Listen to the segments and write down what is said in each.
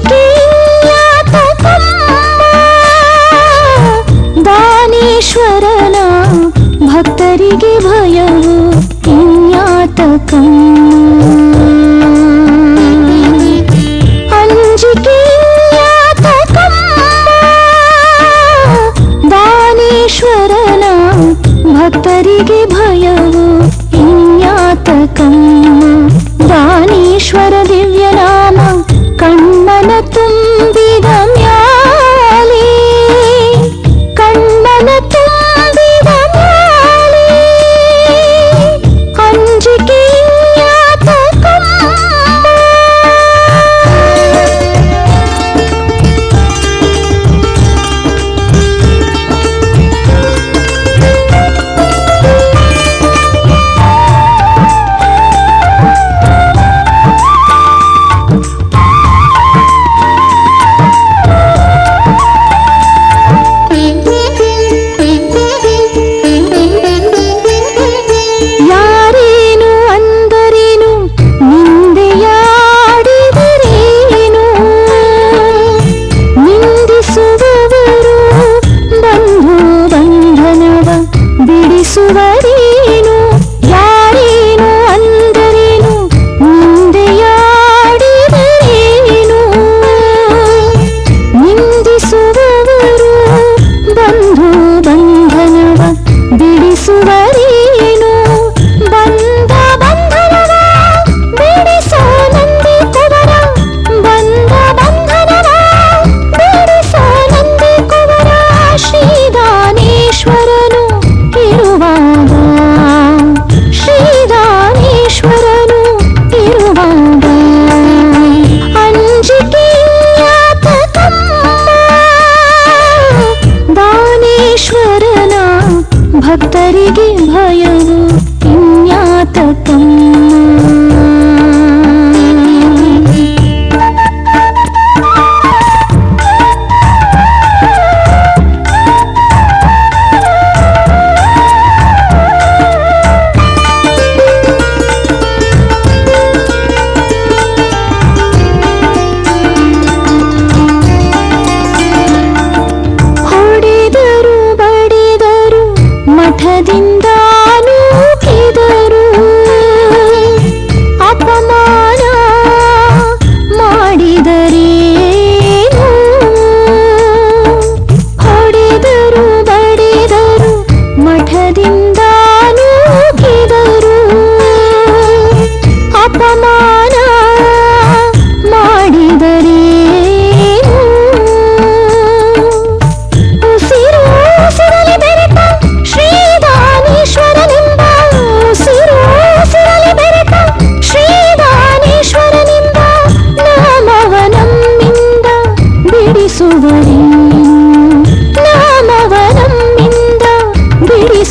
tudo.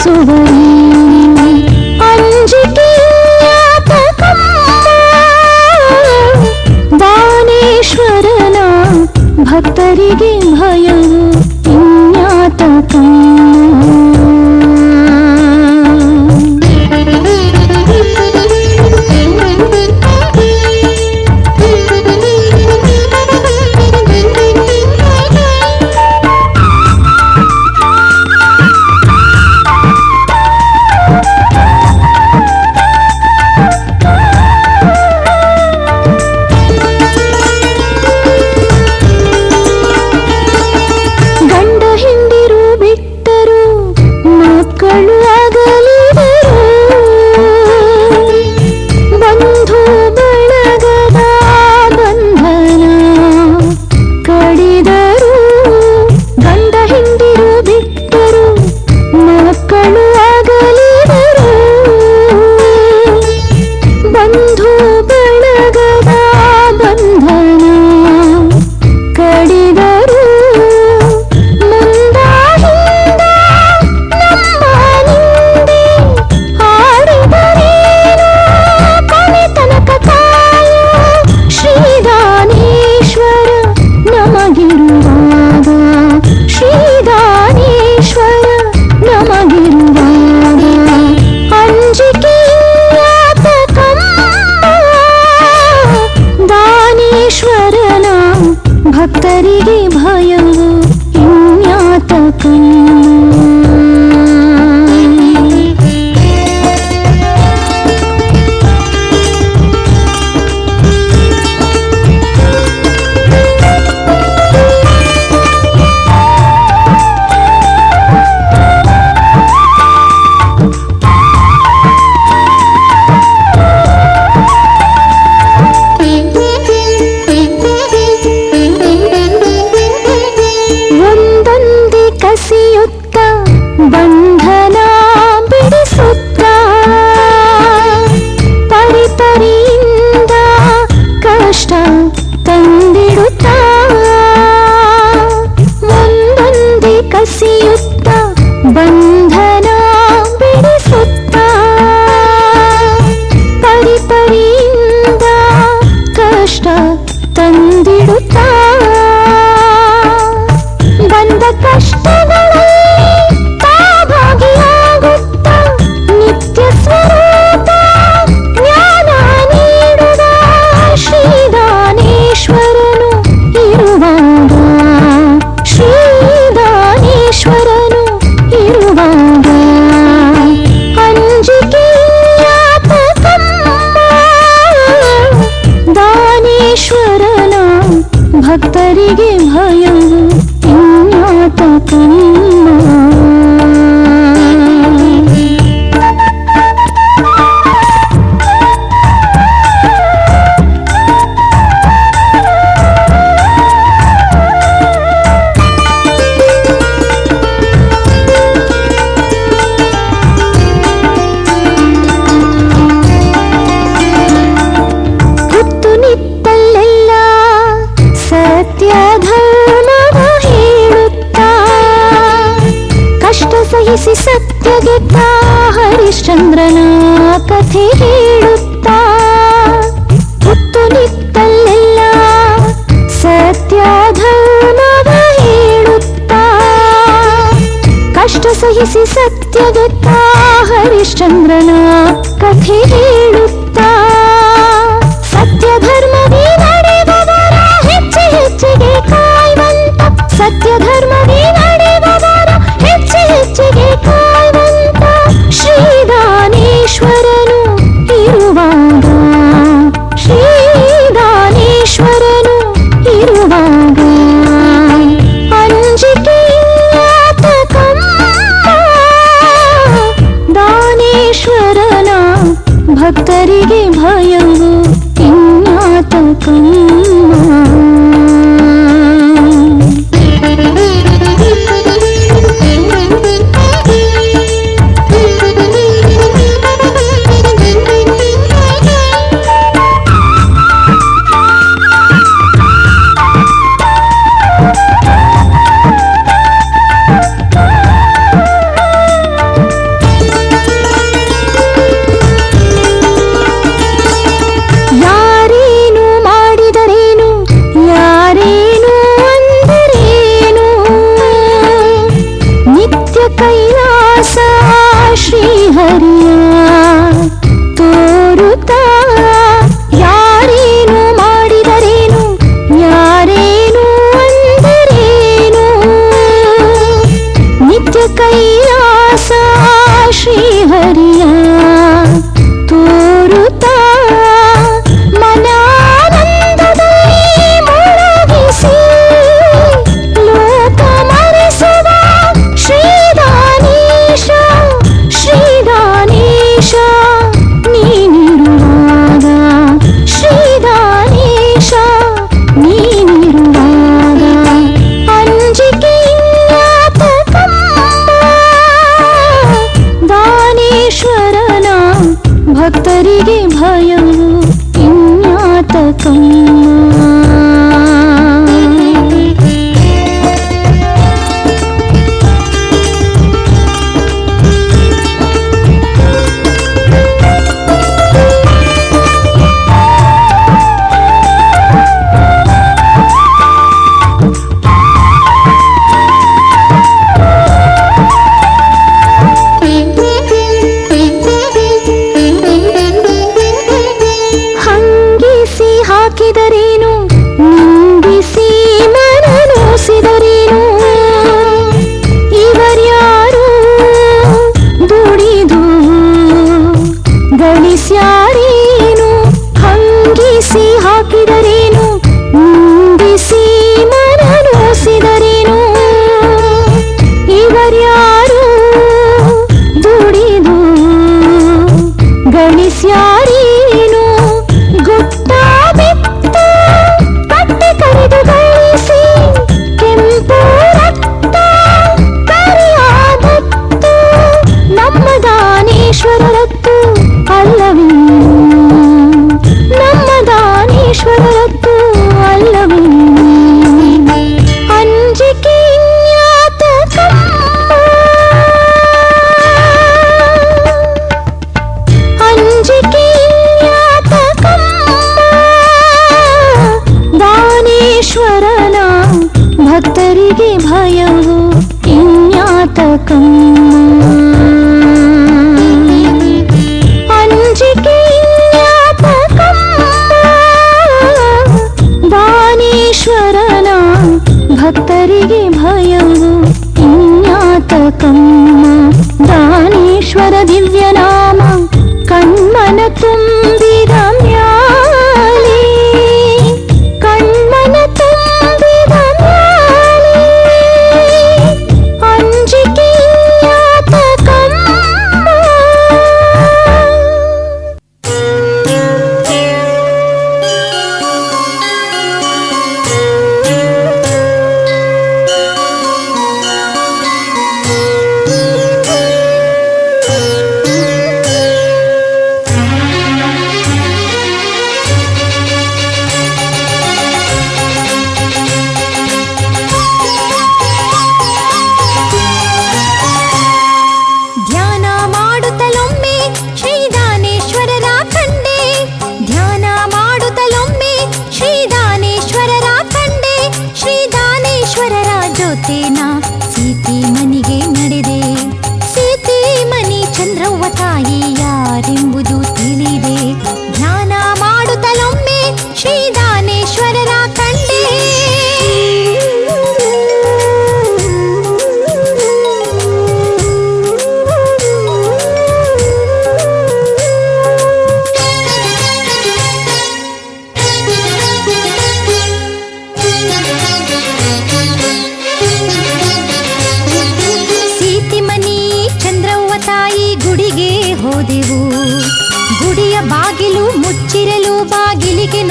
சுவை ಭಕ್ತರಿಗೆ ಭಯವು Oh. ಕಷ್ಟ ಸಹಿಸಿ ಸತ್ಯ como పాపకం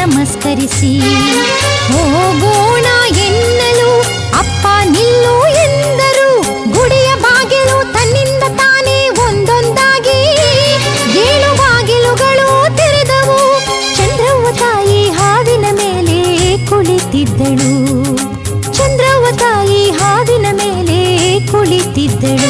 ನಮಸ್ಕರಿಸಿ. ಹೋಗೋಣ ಎನ್ನಲು, ಅಪ್ಪ ನಿಲ್ಲು ಎಂದರು. ಗುಡಿಯ ಬಾಗಿಲು ತನ್ನಿಂದ ತಾನೇ ಒಂದೊಂದಾಗಿ. ಏಳು ಬಾಗಿಲುಗಳು ತೆರೆದವು. ಚಂದ್ರವ ತಾಯಿ ಹಾವಿನ ಮೇಲೆ ಕುಳಿತಿದ್ದಳು. ಚಂದ್ರವ ತಾಯಿ ಹಾವಿನ ಮೇಲೆ ಕುಳಿತಿದ್ದಳು.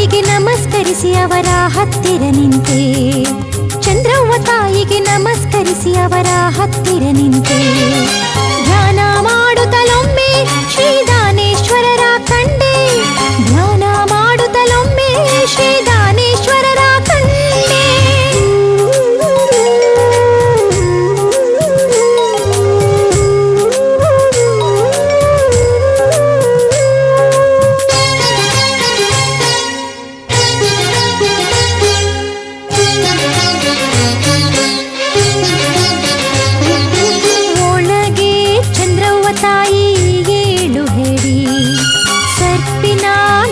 ತಾಯಿಗೆ ನಮಸ್ಕರಿಸಿ ಅವರ ಹತ್ತಿರ ನಿಂತೆ. ಚಂದ್ರವ್ವ ತಾಯಿಗೆ ನಮಸ್ಕರಿಸಿ ಅವರ ಹತ್ತಿರ ನಿಂತೆ. ಒಳಗೆ ಚಂದ್ರವ್ವ ತಾಯಿ ಏಳು ಹೇಳಿ, ಸರ್ಪಿನ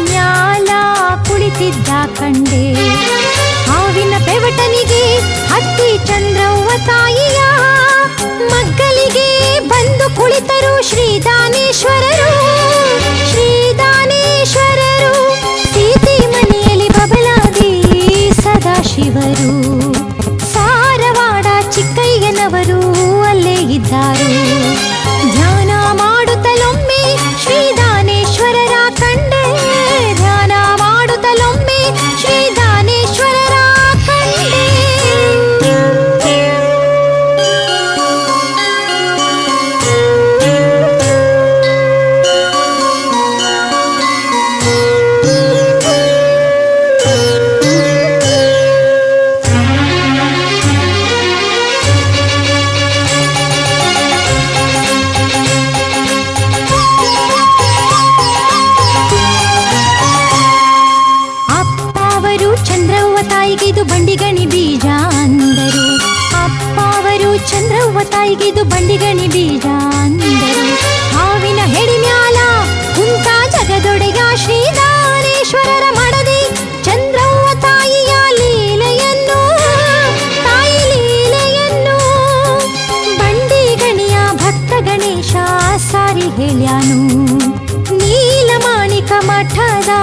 ನ್ಯಾಲ ಕುಳಿತಿದ್ದ ಕಂಡೆ. ಹಾವಿನ ಬೆವಟನಿಗೆ ಹತ್ತಿ ಚಂದ್ರವ್ವ ತಾಯಿಯ ಮಗ್ಗಲಿಗೆ ಬಂದು ಕುಳಿತರು ಶ್ರೀದಾನೇಶ್ವರರು ಚಿಕ್ಕಯ್ಯನವರು ಅಲ್ಲೇ ಇದ್ದಾರೆ. ತಾಯಿಗಿದು ಬಂಡಿಗಣಿ ಬೀಜ ಅಂದರು. ಅಪ್ಪ ಅವರು ಚಂದ್ರವ್ವ ತಾಯಿಗಿದು ಬಂಡಿಗಣಿ ಬೀಜ ಅಂದರು. ಹಾವಿನ ಹೆಡಿ ಮ್ಯಾಲ ಕುಂತ ಜಗದೊಡೆಯ ಶ್ರೀದಾನೇಶ್ವರರ ಮಡದಿ ಚಂದ್ರವ್ವ ತಾಯಿಯ ಲೀಲೆಯನ್ನು, ತಾಯಿ ಲೀಲೆಯನ್ನು. ಬಂಡಿ ಗಣಿಯ ಭಕ್ತ ಗಣೇಶ ಸಾರಿ ಹೇಳ್ಯಾನು. ನೀಲಮಾಣಿಕ ಮಠದ